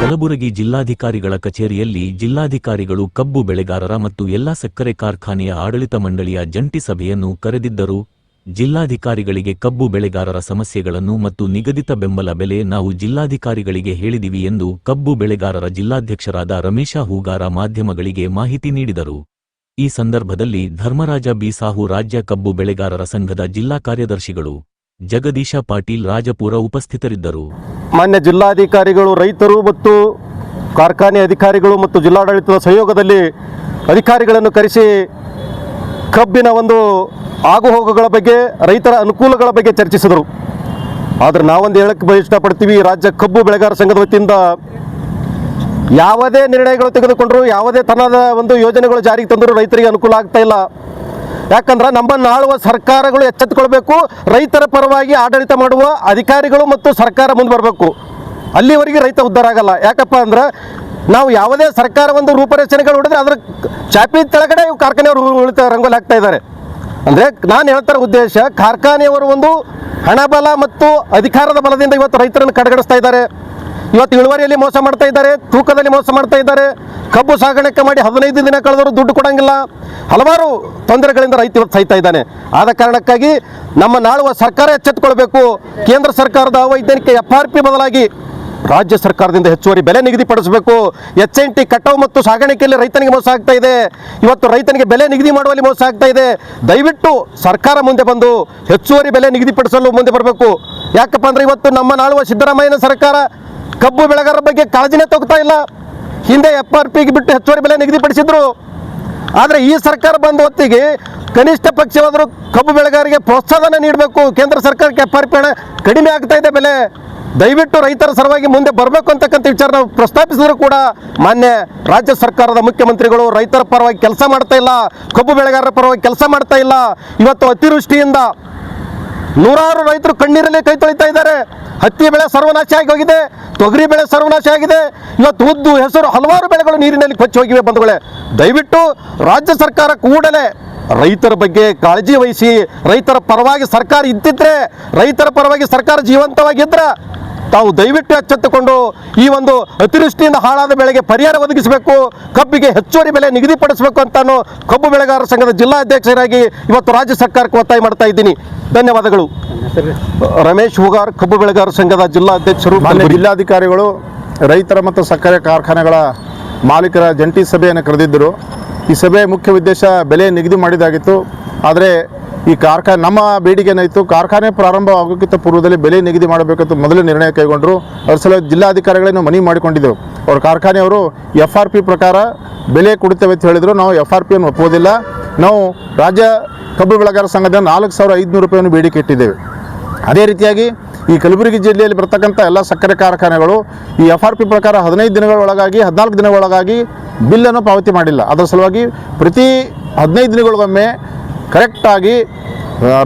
ಕಲಬುರಗಿ ಜಿಲ್ಲಾಧಿಕಾರಿಗಳ ಕಚೇರಿಯಲ್ಲಿ ಜಿಲ್ಲಾಧಿಕಾರಿಗಳು ಕಬ್ಬು ಬೆಳೆಗಾರರ ಮತ್ತು ಎಲ್ಲಾ ಸಕ್ಕರೆ ಕಾರ್ಖಾನೆಯ ಆಡಳಿತ ಮಂಡಳಿಯ ಜಂಟಿ ಸಭೆಯನ್ನು ಕರೆದಿದ್ದರು. ಜಿಲ್ಲಾಧಿಕಾರಿಗಳಿಗೆ ಕಬ್ಬು ಬೆಳೆಗಾರರ ಸಮಸ್ಯೆಗಳನ್ನು ಮತ್ತು ನಿಗದಿತ ಬೆಂಬಲ ಬೆಲೆ ನಾವು ಜಿಲ್ಲಾಧಿಕಾರಿಗಳಿಗೆ ಹೇಳಿದಿವಿ ಎಂದು ಕಬ್ಬು ಬೆಳೆಗಾರರ ಜಿಲ್ಲಾಧ್ಯಕ್ಷರಾದ ರಮೇಶ ಹೂಗಾರ ಮಾಧ್ಯಮಗಳಿಗೆ ಮಾಹಿತಿ ನೀಡಿದರು. ಈ ಸಂದರ್ಭದಲ್ಲಿ ಧರ್ಮರಾಜ ಬಿ ಸಾಹು ರಾಜ್ಯ ಕಬ್ಬು ಬೆಳೆಗಾರರ ಸಂಘದ ಜಿಲ್ಲಾ ಕಾರ್ಯದರ್ಶಿಗಳು ಜಗದೀಶ ಪಾಟೀಲ್ ರಾಜಪುರ ಉಪಸ್ಥಿತರಿದ್ದರು. ಮಾನ್ಯ ಜಿಲ್ಲಾಧಿಕಾರಿಗಳು, ರೈತರು ಮತ್ತು ಕಾರ್ಖಾನೆ ಅಧಿಕಾರಿಗಳು ಮತ್ತು ಜಿಲ್ಲಾಡಳಿತದ ಸಹಯೋಗದಲ್ಲಿ ಅಧಿಕಾರಿಗಳನ್ನು ಕರೆಸಿ ಕಬ್ಬಿನ ಒಂದು ಆಗುಹೋಗುಗಳ ಬಗ್ಗೆ, ರೈತರ ಅನುಕೂಲಗಳ ಬಗ್ಗೆ ಚರ್ಚಿಸಿದರು. ಆದರೆ ನಾವೊಂದು ಹೇಳಕ್ಕೆ ಇಷ್ಟಪಡ್ತೀವಿ ರಾಜ್ಯ ಕಬ್ಬು ಬೆಳೆಗಾರ ಸಂಘದ ವತಿಯಿಂದ ಯಾವುದೇ ನಿರ್ಣಯಗಳು ತೆಗೆದುಕೊಂಡರು, ಯಾವುದೇ ತನ್ನದ ಒಂದು ಯೋಜನೆಗಳು ಜಾರಿಗೆ ತಂದರೂ ರೈತರಿಗೆ ಅನುಕೂಲ ಆಗ್ತಾ ಇಲ್ಲ. ಯಾಕಂದ್ರೆ ನಮ್ಮನ್ನು ಆಳುವ ಸರ್ಕಾರಗಳು ಎಚ್ಚೆತ್ತುಕೊಳ್ಬೇಕು, ರೈತರ ಪರವಾಗಿ ಆಡಳಿತ ಮಾಡುವ ಅಧಿಕಾರಿಗಳು ಮತ್ತು ಸರ್ಕಾರ ಮುಂದೆ ಬರಬೇಕು. ಅಲ್ಲಿವರೆಗೆ ರೈತ ಉದ್ಧಾರ ಆಗಲ್ಲ. ಯಾಕಪ್ಪ ಅಂದ್ರೆ ನಾವು ಯಾವುದೇ ಸರ್ಕಾರ ಒಂದು ರೂಪರಚನೆಗಳು ಹೊಡೆದ್ರೆ ಅದರ ಚಾಪಿ ಕೆಳಗಡೆ ಇವು ಕಾರ್ಖಾನೆಯವರು ಉಳಿತ ರಂಗೋಲಿ ಹಾಕ್ತಾ ಇದ್ದಾರೆ. ಅಂದರೆ ನಾನು ಹೇಳ್ತಾರ ಉದ್ದೇಶ, ಕಾರ್ಖಾನೆಯವರು ಒಂದು ಹಣಬಲ ಮತ್ತು ಅಧಿಕಾರದ ಬಲದಿಂದ ಇವತ್ತು ರೈತರನ್ನು ಕಡೆಗಣಿಸ್ತಾ ಇದ್ದಾರೆ. ಇವತ್ತು ಇಳುವರಿಯಲ್ಲಿ ಮೋಸ ಮಾಡ್ತಾ ಇದ್ದಾರೆ, ತೂಕದಲ್ಲಿ ಮೋಸ ಮಾಡ್ತಾ ಇದ್ದಾರೆ. ಕಬ್ಬು ಸಾಗಾಣಿಕೆ ಮಾಡಿ ಹದಿನೈದು ದಿನ ಕಳೆದರೂ ದುಡ್ಡು ಕೊಡಂಗಿಲ್ಲ. ಹಲವಾರು ತೊಂದರೆಗಳಿಂದ ರೈತ ಇವತ್ತು ಸಾಯ್ತಾ ಇದ್ದಾನೆ. ಆದ ಕಾರಣಕ್ಕಾಗಿ ನಮ್ಮ ನಾಳುವ ಸರ್ಕಾರ ಎಚ್ಚೆತ್ತುಕೊಳ್ಬೇಕು. ಕೇಂದ್ರ ಸರ್ಕಾರದ ಅವೈಜ್ಞಾನಿಕ ಎಫ್ ಆರ್ ಪಿ ಬದಲಾಗಿ ರಾಜ್ಯ ಸರ್ಕಾರದಿಂದ ಹೆಚ್ಚುವರಿ ಬೆಲೆ ನಿಗದಿಪಡಿಸಬೇಕು. ಎಚ್ ಎನ್ ಟಿ ಕಟಾವು ಮತ್ತು ಸಾಗಾಣಿಕೆಯಲ್ಲಿ ರೈತನಿಗೆ ಮೋಸ ಆಗ್ತಾ ಇದೆ. ಇವತ್ತು ರೈತನಿಗೆ ಬೆಲೆ ನಿಗದಿ ಮಾಡುವಲ್ಲಿ ಮೋಸ ಆಗ್ತಾ ಇದೆ. ದಯವಿಟ್ಟು ಸರ್ಕಾರ ಮುಂದೆ ಬಂದು ಹೆಚ್ಚುವರಿ ಬೆಲೆ ನಿಗದಿಪಡಿಸಲು ಮುಂದೆ ಬರಬೇಕು. ಯಾಕಪ್ಪ ಅಂದ್ರೆ ಇವತ್ತು ನಮ್ಮ ನಾಳುವ ಸಿದ್ದರಾಮಯ್ಯನ ಸರ್ಕಾರ ಕಬ್ಬು ಬೆಳೆಗಾರರ ಬಗ್ಗೆ ಕಾಳಜಿನೇ ತಗೋತಾ ಇಲ್ಲ. ಹಿಂದೆ ಎಫ್ ಆರ್ ಪಿಗೆ ಬಿಟ್ಟು ಹೆಚ್ಚುವರಿ ಬೆಲೆ ನಿಗದಿಪಡಿಸಿದ್ರು. ಆದರೆ ಈ ಸರ್ಕಾರ ಬಂದ ಹೊತ್ತಿಗೆ ಕನಿಷ್ಠ ಪಕ್ಷವಾದರೂ ಕಬ್ಬು ಬೆಳೆಗಾರರಿಗೆ ಪ್ರೋತ್ಸಾಹನ ನೀಡಬೇಕು. ಕೇಂದ್ರ ಸರ್ಕಾರಕ್ಕೆ ಎಫ್ ಆರ್ ಪಿ ಹಣ ಕಡಿಮೆ ಆಗ್ತಾ ಇದೆ ಬೆಲೆ. ದಯವಿಟ್ಟು ರೈತರ ಸರವಾಗಿ ಮುಂದೆ ಬರಬೇಕು ಅಂತಕ್ಕಂಥ ವಿಚಾರ ನಾವು ಪ್ರಸ್ತಾಪಿಸಿದ್ರು ಕೂಡ ಮಾನ್ಯ ರಾಜ್ಯ ಸರ್ಕಾರದ ಮುಖ್ಯಮಂತ್ರಿಗಳು. ರೈತರ ಪರವಾಗಿ ಕೆಲಸ ಮಾಡ್ತಾ ಇಲ್ಲ. ಕಬ್ಬು ಬೆಳೆಗಾರರ ಪರವಾಗಿ ಕೆಲಸ ಮಾಡ್ತಾ ಇಲ್ಲ. ಇವತ್ತು ಅತಿವೃಷ್ಟಿಯಿಂದ ನೂರಾರು ರೈತರು ಕಣ್ಣೀರಲ್ಲೇ ಕೈ ತೊಳಿತಾ ಇದ್ದಾರೆ. ಹತ್ತಿ ಬೆಳೆ ಸರ್ವನಾಶ ಆಗಿ ಹೋಗಿದೆ. ತೊಗರಿ ಬೆಳೆ ಸರ್ವನಾಶ ಆಗಿದೆ. ಇವತ್ತು ಉದ್ದು ಹೆಸರು ಹಲವಾರು ಬೆಳೆಗಳು ನೀರಿನಲ್ಲಿ ಕೊಚ್ಚಿ ಹೋಗಿವೆ ಬಂಧುಗಳೇ. ದಯವಿಟ್ಟು ರಾಜ್ಯ ಸರ್ಕಾರ ಕೂಡಲೇ ರೈತರ ಬಗ್ಗೆ ಕಾಳಜಿ ವಹಿಸಿ, ರೈತರ ಪರವಾಗಿ ಸರ್ಕಾರ ಇದ್ದಿದ್ರೆ, ರೈತರ ಪರವಾಗಿ ಸರ್ಕಾರ ಜೀವಂತವಾಗಿದ್ರ ತಾವು ದಯವಿಟ್ಟು ಎಚ್ಚೆತ್ತುಕೊಂಡು ಈ ಒಂದು ಅತಿವೃಷ್ಟಿಯಿಂದ ಹಾಳಾದ ಬೆಳೆಗೆ ಪರಿಹಾರ ಒದಗಿಸಬೇಕು, ಕಬ್ಬಿಗೆ ಹೆಚ್ಚುವರಿ ಬೆಲೆ ನಿಗದಿಪಡಿಸಬೇಕು ಅಂತಾನು ಕಬ್ಬು ಬೆಳೆಗಾರರ ಸಂಘದ ಜಿಲ್ಲಾಧ್ಯಕ್ಷರಾಗಿ ಇವತ್ತು ರಾಜ್ಯ ಸರ್ಕಾರಕ್ಕೆ ಒತ್ತಾಯ ಮಾಡ್ತಾ ಇದ್ದೀನಿ. ಧನ್ಯವಾದಗಳು. ರಮೇಶ್ ಹುಗಾರ್ ಕಬ್ಬು ಬೆಳೆಗಾರ ಸಂಘದ ಜಿಲ್ಲಾಧ್ಯಕ್ಷರು ಅಧ್ಯಕ್ಷರು ಕಲಬುರಗಿ. ಜಿಲ್ಲಾಧಿಕಾರಿಗಳು ರೈತರ ಮತ್ತು ಸಕ್ಕರೆ ಕಾರ್ಖಾನೆಗಳ ಮಾಲೀಕರ ಜಂಟಿ ಸಭೆಯನ್ನು ಕರೆದಿದ್ದರು. ಈ ಸಭೆಯ ಮುಖ್ಯ ಉದ್ದೇಶ ಬೆಲೆ ನಿಗದಿ ಮಾಡಿದಾಗಿತ್ತು. ಆದರೆ ಈ ಕಾರ್ಖಾನೆ ನಮ್ಮ ಬೇಡಿಕೆ ಏನಾಯಿತು ಕಾರ್ಖಾನೆ ಪ್ರಾರಂಭ ಆಗೋಕ್ಕಿಂತ ಪೂರ್ವದಲ್ಲಿ ಬೆಲೆ ನಿಗದಿ ಮಾಡಬೇಕಂತ ಮೊದಲು ನಿರ್ಣಯ ಕೈಗೊಂಡರು. ಅದರ ಸಲ ಜಿಲ್ಲಾಧಿಕಾರಿಗಳನ್ನು ಮನವಿ ಮಾಡಿಕೊಂಡಿದ್ದೆವು. ಅವ್ರ ಕಾರ್ಖಾನೆಯವರು ಎಫ್ ಆರ್ ಪಿ ಪ್ರಕಾರ ಬೆಲೆ ಕೊಡುತ್ತೇವೆ ಅಂತ ಹೇಳಿದರು. ನಾವು ಎಫ್ ಆರ್ ಪಿಯನ್ನು ಒಪ್ಪುವುದಿಲ್ಲ. ನಾವು ರಾಜ್ಯ ಕಬ್ಬು ಬೆಳೆಗಾರ ಸಂಘದ ನಾಲ್ಕು ಸಾವಿರ ಐದುನೂರು ರೂಪಾಯಿಯನ್ನು ಬೇಡಿಕೆ ಇಟ್ಟಿದ್ದೇವೆ. ಅದೇ ರೀತಿಯಾಗಿ ಈ ಕಲಬುರಗಿ ಜಿಲ್ಲೆಯಲ್ಲಿ ಬರ್ತಕ್ಕಂಥ ಎಲ್ಲ ಸಕ್ಕರೆ ಕಾರ್ಖಾನೆಗಳು ಈ ಎಫ್ ಆರ್ ಪಿ ಪ್ರಕಾರ ಹದಿನೈದು ದಿನಗಳ ಒಳಗಾಗಿ, ಹದಿನಾಲ್ಕು ದಿನಗಳೊಳಗಾಗಿ ಬಿಲ್ಲನ್ನು ಪಾವತಿ ಮಾಡಿಲ್ಲ. ಅದರ ಸಲುವಾಗಿ ಪ್ರತಿ ಹದಿನೈದು ದಿನಗಳಿಗೊಮ್ಮೆ ಕರೆಕ್ಟಾಗಿ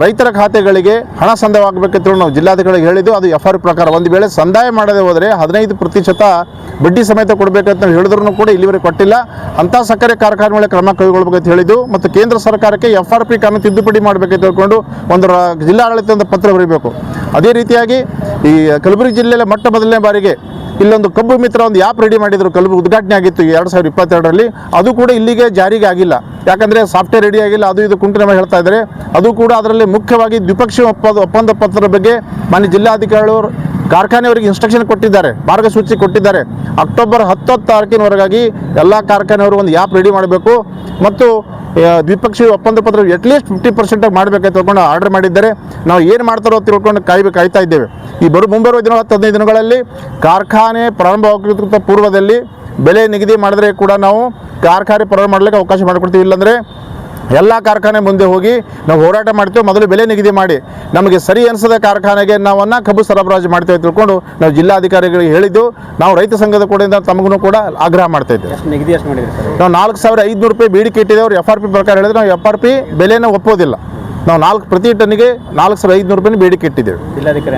ರೈತರ ಖಾತೆಗಳಿಗೆ ಹಣ ಸಂದಾಯವಾಗಬೇಕಂತ ನಾವು ಜಿಲ್ಲಾಧಿಕಾರಿಗಳಿಗೆ ಹೇಳಿದ್ದು, ಅದು ಎಫ್ ಆರ್ ಪ್ರಕಾರ ಒಂದು ವೇಳೆ ಸಂದಾಯ ಮಾಡದೆ ಹೋದರೆ ಹದಿನೈದು ಪ್ರತಿಶತ ಬಡ್ಡಿ ಸಮೇತ ಕೊಡಬೇಕಂತ ಹೇಳಿದ್ರು ಕೂಡ ಇಲ್ಲಿವರೆಗೆ ಕೊಟ್ಟಿಲ್ಲ. ಅಂಥ ಸಕ್ಕರೆ ಕಾರ್ಖಾನೆಗಳ ಕ್ರಮ ಕೈಗೊಳ್ಳಬೇಕಂತ ಹೇಳಿದ್ದು, ಮತ್ತು ಕೇಂದ್ರ ಸರ್ಕಾರಕ್ಕೆ ಎಫ್ ಆರ್ ಪಿ ಕಾನೂನು ತಿದ್ದುಪಡಿ ಮಾಡಬೇಕಂತ ಹೇಳ್ಕೊಂಡು ಒಂದು ಜಿಲ್ಲಾಡಳಿತದ ಪತ್ರ ಬರೀಬೇಕು. ಅದೇ ರೀತಿಯಾಗಿ ಈ ಕಲಬುರಗಿ ಜಿಲ್ಲೆಯಲ್ಲಿ ಮೊಟ್ಟ ಮೊದಲನೇ ಬಾರಿಗೆ ಇಲ್ಲೊಂದು ಕಬ್ಬು ಮಿತ್ರ ಒಂದು ಆ್ಯಪ್ ರೆಡಿ ಮಾಡಿದ್ರು, ಕಲ್ಬು ಉದ್ಘಾಟನೆ ಆಗಿತ್ತು ಎರಡು ಸಾವಿರದ ಇಪ್ಪತ್ತೆರಡರಲ್ಲಿ. ಅದು ಕೂಡ ಇಲ್ಲಿಗೆ ಜಾರಿಗೆ ಆಗಿಲ್ಲ. ಯಾಕಂದರೆ ಸಾಫ್ಟ್ವೇರ್ ರೆಡಿ ಆಗಿಲ್ಲ, ಅದು ಇದು ಕುಂಟು ಹೇಳ್ತಾ ಇದ್ದಾರೆ ಅದು ಕೂಡ ಅದರಲ್ಲಿ ಮುಖ್ಯವಾಗಿ ದ್ವಿಪಕ್ಷೀಯ ಒಪ್ಪಂದ ಒಪ್ಪಂದ ಪತ್ರದ ಬಗ್ಗೆ ಮಾನ್ಯ ಜಿಲ್ಲಾಧಿಕಾರಿಗಳು ಕಾರ್ಖಾನೆಯವರಿಗೆ ಇನ್ಸ್ಟ್ರಕ್ಷನ್ ಕೊಟ್ಟಿದ್ದಾರೆ, ಮಾರ್ಗಸೂಚಿ ಕೊಟ್ಟಿದ್ದಾರೆ. ಅಕ್ಟೋಬರ್ ಹತ್ತೊತ್ತು ತಾರೀಕಿನವರೆಗಾಗಿ ಎಲ್ಲ ಕಾರ್ಖಾನೆಯವರು ಒಂದು ಆ್ಯಪ್ ರೆಡಿ ಮಾಡಬೇಕು. ಮತ್ತು ದ್ವಿಪಕ್ಷೀಯ ಒಪ್ಪಂದ ಪತ್ರ ಅಟ್ಲೀಸ್ಟ್ ಫಿಫ್ಟಿ ಪರ್ಸೆಂಟ್ ಮಾಡಬೇಕಂತ ತಿಳ್ಕೊಂಡು ಆರ್ಡರ್ ಮಾಡಿದ್ದಾರೆ. ನಾವು ಏನು ಮಾಡ್ತಾರೋ ತಿಳ್ಕೊಂಡು ಕಾಯ್ಬೇಕು ಕಾಯ್ತಾ ಇದ್ದೇವೆ. ಈ ಬರು ಮುಂಬರುವ ದಿನ ಹತ್ತು ಹದಿನೈದು ದಿನಗಳಲ್ಲಿ ಕಾರ್ಖಾನೆ ಪ್ರಾರಂಭವಾಗೋದಕ್ಕಿಂತ ಪೂರ್ವದಲ್ಲಿ ಬೆಲೆ ನಿಗದಿ ಮಾಡಿದ್ರೆ ಕೂಡ ನಾವು ಕಾರ್ಖಾನೆ ಪ್ರಾರಂಭ ಮಾಡಲಿಕ್ಕೆ ಅವಕಾಶ ಮಾಡಿಕೊಡ್ತೀವಿ. ಇಲ್ಲಾಂದರೆ ಎಲ್ಲ ಕಾರ್ಖಾನೆ ಮುಂದೆ ಹೋಗಿ ನಾವು ಹೋರಾಟ ಮಾಡ್ತೇವೆ. ಮೊದಲು ಬೆಲೆ ನಿಗದಿ ಮಾಡಿ. ನಮಗೆ ಸರಿ ಅನಿಸದ ಕಾರ್ಖಾನೆಗೆ ನಾವನ್ನ ಕಬ್ಬು ಸರಬರಾಜು ಮಾಡ್ತೇವೆ ತಿಳ್ಕೊಂಡು ನಾವು ಜಿಲ್ಲಾಧಿಕಾರಿಗಳಿಗೆ ಹೇಳಿದ್ದು ನಾವು ರೈತ ಸಂಘದ ಕೂಡ ತಮಗೂ ಕೂಡ ಆಗ್ರಹ ಮಾಡ್ತಾ ಇದ್ದೇವೆ. ನಾವು ನಾಲ್ಕು ಸಾವಿರ ಐದುನೂರು ರೂಪಾಯಿ ಬೇಡಿಕೆ ಇಟ್ಟಿದೆ ಅವ್ರು ಎಫ್ ಆರ್ ಪಿ ಪ್ರಕಾರ ಹೇಳಿದ್ರೆ. ನಾವು ಎಫ್ ಆರ್ ಪಿ ಬೆಲೆನ ಒಪ್ಪೋದಿಲ್ಲ. ನಾವು ನಾಲ್ಕು ಪ್ರತಿ ಟನ್ನಿಗೆ ನಾಲ್ಕು ಸಾವಿರ ಐದುನೂರು ರೂಪಾಯಿ ಬೇಡಿಕೆ ಇಟ್ಟಿದ್ದೇವೆ. ಜಿಲ್ಲಾಧಿಕಾರಿ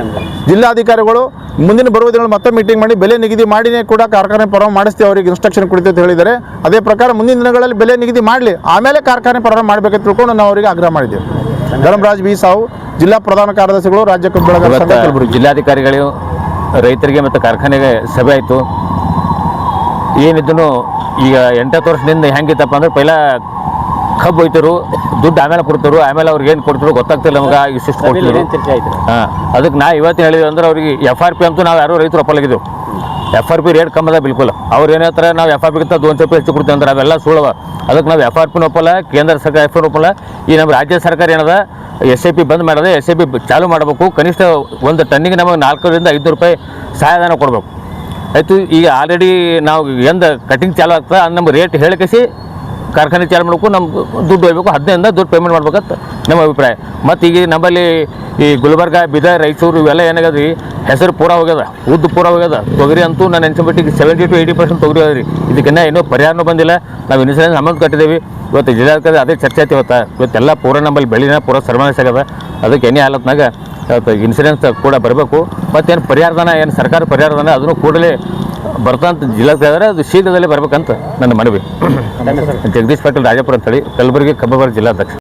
ಜಿಲ್ಲಾಧಿಕಾರಿಗಳು ಮುಂದಿನ ಬರುವ ದಿನಗಳು ಮತ್ತೆ ಮೀಟಿಂಗ್ ಮಾಡಿ ಬೆಲೆ ನಿಗದಿ ಮಾಡಿನೇ ಕೂಡ ಕಾರ್ಖಾನೆ ಪ್ರಾರಂಭ ಮಾಡಿಸ್ತೀವಿ ಅವರಿಗೆ ಇನ್ಸ್ಟ್ರಕ್ಷನ್ ಕೊಡ್ತೀವಿ ಅಂತ ಹೇಳಿದ್ದಾರೆ. ಅದೇ ಪ್ರಕಾರ ಮುಂದಿನ ದಿನಗಳಲ್ಲಿ ಬೆಲೆ ನಿಗದಿ ಮಾಡಲಿ ಆಮೇಲೆ ಕಾರ್ಖಾನೆ ಪ್ರಾರಂಭ ಮಾಡಬೇಕಂತ ತಿಳ್ಕೊಂಡು ನಾವು ಅವರಿಗೆ ಆಗ್ರಹ ಮಾಡಿದ್ದೇವೆ. ಧರ್ಮರಾಜ್ ಬಿ ಸಾವು ಜಿಲ್ಲಾ ಪ್ರಧಾನ ಕಾರ್ಯದರ್ಶಿಗಳು ರಾಜ್ಯ ಕಬ್ಬು ಜಿಲ್ಲಾಧಿಕಾರಿಗಳು ರೈತರಿಗೆ ಮತ್ತು ಕಾರ್ಖಾನೆಗೆ ಸಭೆ ಆಯಿತು. ಏನಿದ್ದು ಈಗ ಎಂಟತ್ತು ವರ್ಷದಿಂದ ಹೆಂಗಿತ್ತಪ್ಪ ಅಂದ್ರೆ ಪೈಲ ಕಬ್ಬು ಹೋಯ್ತರು ದುಡ್ಡು ಆಮೇಲೆ ಕೊಡ್ತರು ಆಮೇಲೆ ಅವ್ರಿಗೆ ಏನು ಕೊಡ್ತರು ಗೊತ್ತಾಗ್ತಿಲ್ಲ ನಮ್ಗೆ ಇಷ್ಟಿಷ್ಟು ಕೊಡ್ತಿದ್ರು. ಹಾಂ ಅದಕ್ಕೆ ನಾ ಇವತ್ತು ಹೇಳಿದ್ವಿ ಅಂದ್ರೆ ಅವ್ರಿಗೆ ಎಫ್ ಆರ್ ಪಿ ಅಂತೂ ನಾವು ಯಾರು ರೈತರು ಒಪ್ಪಲಾಗಿದ್ದೆವು. ಎಫ್ ಆರ್ ಪಿ ರೇಟ್ ಕಮ್ಮದ ಬಿಲ್ಕುಲ್. ಅವ್ರು ಏನು ಹೇಳ್ತಾರೆ ನಾವು ಎಫ್ ಆರ್ ಪಿಗಿಂತ ದೋನ್ ರೂಪಾಯಿ ಹೆಚ್ಚು ಕೊಡ್ತೀವಿ ಅಂದ್ರೆ ಅವೆಲ್ಲ ಸುಳ್ಳವ ಅದಕ್ಕೆ ನಾವು ಎಫ್ ಆರ್ ಪಿನ ಒಪ್ಪಲ್ಲ ಕೇಂದ್ರ ಸರ್ಕಾರ ಎಫ್ ಆರ್ ಒಪ್ಪಲ್ಲ. ಈ ನಮ್ಮ ರಾಜ್ಯ ಸರ್ಕಾರ ಏನದ ಎಸ್ ಐ ಪಿ ಬಂದ್ ಮಾಡಿದೆ ಎಸ್ ಐ ಪಿ ಚಾಲು ಮಾಡಬೇಕು. ಕನಿಷ್ಠ ಒಂದು ಟನ್ನಿಗೆ ನಮಗೆ ನಾಲ್ಕರಿಂದ ಐದು ರೂಪಾಯಿ ಸಹಾಯಧನ ಕೊಡಬೇಕು. ಆಯಿತು ಈಗ ಆಲ್ರೆಡಿ ನಾವು ಎಂದ ಕಟಿಂಗ್ ಚಾಲು ಆಗ್ತದೆ ಅದು ನಮ್ಮ ರೇಟ್ ಹೇಳಿಕಸಿ ಕಾರ್ಖಾನೆ ಚಾಲು ಮಾಡಬೇಕು ನಮ್ಗೆ ದುಡ್ಡು ಹೋಗ್ಬೇಕು ಹದಿನೈದಿಂದ ದುಡ್ಡು ಪೇಮೆಂಟ್ ಮಾಡ್ಬೇಕಂತ ನಮ್ಮ ಅಭಿಪ್ರಾಯ. ಮತ್ತು ಈಗ ನಂಬಲ್ಲಿ ಈ ಗುಲ್ಬರ್ಗ, ಬೀದರ್, ರಾಯಚೂರು ಇವೆಲ್ಲ ಏನಾಗ್ಯದ ರೀ ಹೆಸರು ಪೂರ ಹೋಗ್ಯದ, ಉದ್ದು ಪೂರ ಹೋಗ್ಯದ. ತೊಗರಿ ಅಂತೂ ನಾನು ನೆನ್ಸಬಿಟ್ಟಿಗೆ ಸೆವೆಂಟಿ ಟು ಏಯ್ಟಿ ಪರ್ಸೆಂಟ್ ತೊಗರಿ ಹೋದ್ರಿ ಇದಕ್ಕಿನ್ನ ಇನ್ನೂ ಪರಿಹಾರನೂ ಬಂದಿಲ್ಲ. ನಾವು ಇನ್ಸೂರೆನ್ಸ್ ಅಮೌಂಟ್ ಕಟ್ಟಿದ್ದೀವಿ ಇವತ್ತು ಜಿಲ್ಲಾಧಿಕಾರಿ ಅದೇ ಚರ್ಚೆ ಆಯ್ತು ಇವತ್ತು. ಇವತ್ತೆಲ್ಲ ಪೂರ ನಮ್ಮಲ್ಲಿ ಬೆಳಿನ ಪೂರ ಸರ್ವನಾಶ ಆಗ್ಯದ. ಅದಕ್ಕೆ ಎಣ್ಣೆ ಹಾಲತ್ನಾಗ ಇನ್ಸೂರೆನ್ಸ್ ಕೂಡ ಬರಬೇಕು. ಮತ್ತೇನು ಪರಿಹಾರಧನ, ಏನು ಸರ್ಕಾರ ಪರಿಹಾರಧನ, ಅದನ್ನು ಕೂಡಲೇ ಬರ್ತಂತ ಜಿಲ್ಲಾಧಿಕಾರಿ ಅದು ಶೀಘ್ರದಲ್ಲೇ ಬರ್ಬೇಕಂತ ನನ್ನ ಮನವಿ. ಜಗದೀಶ್ ಪಾಟೀಲ್ ರಾಜಪುರ ಅಂತೇಳಿ ಕಲಬುರಗಿ ಕಬ್ಬಬಾರ ಜಿಲ್ಲಾಧ್ಯಕ್ಷ.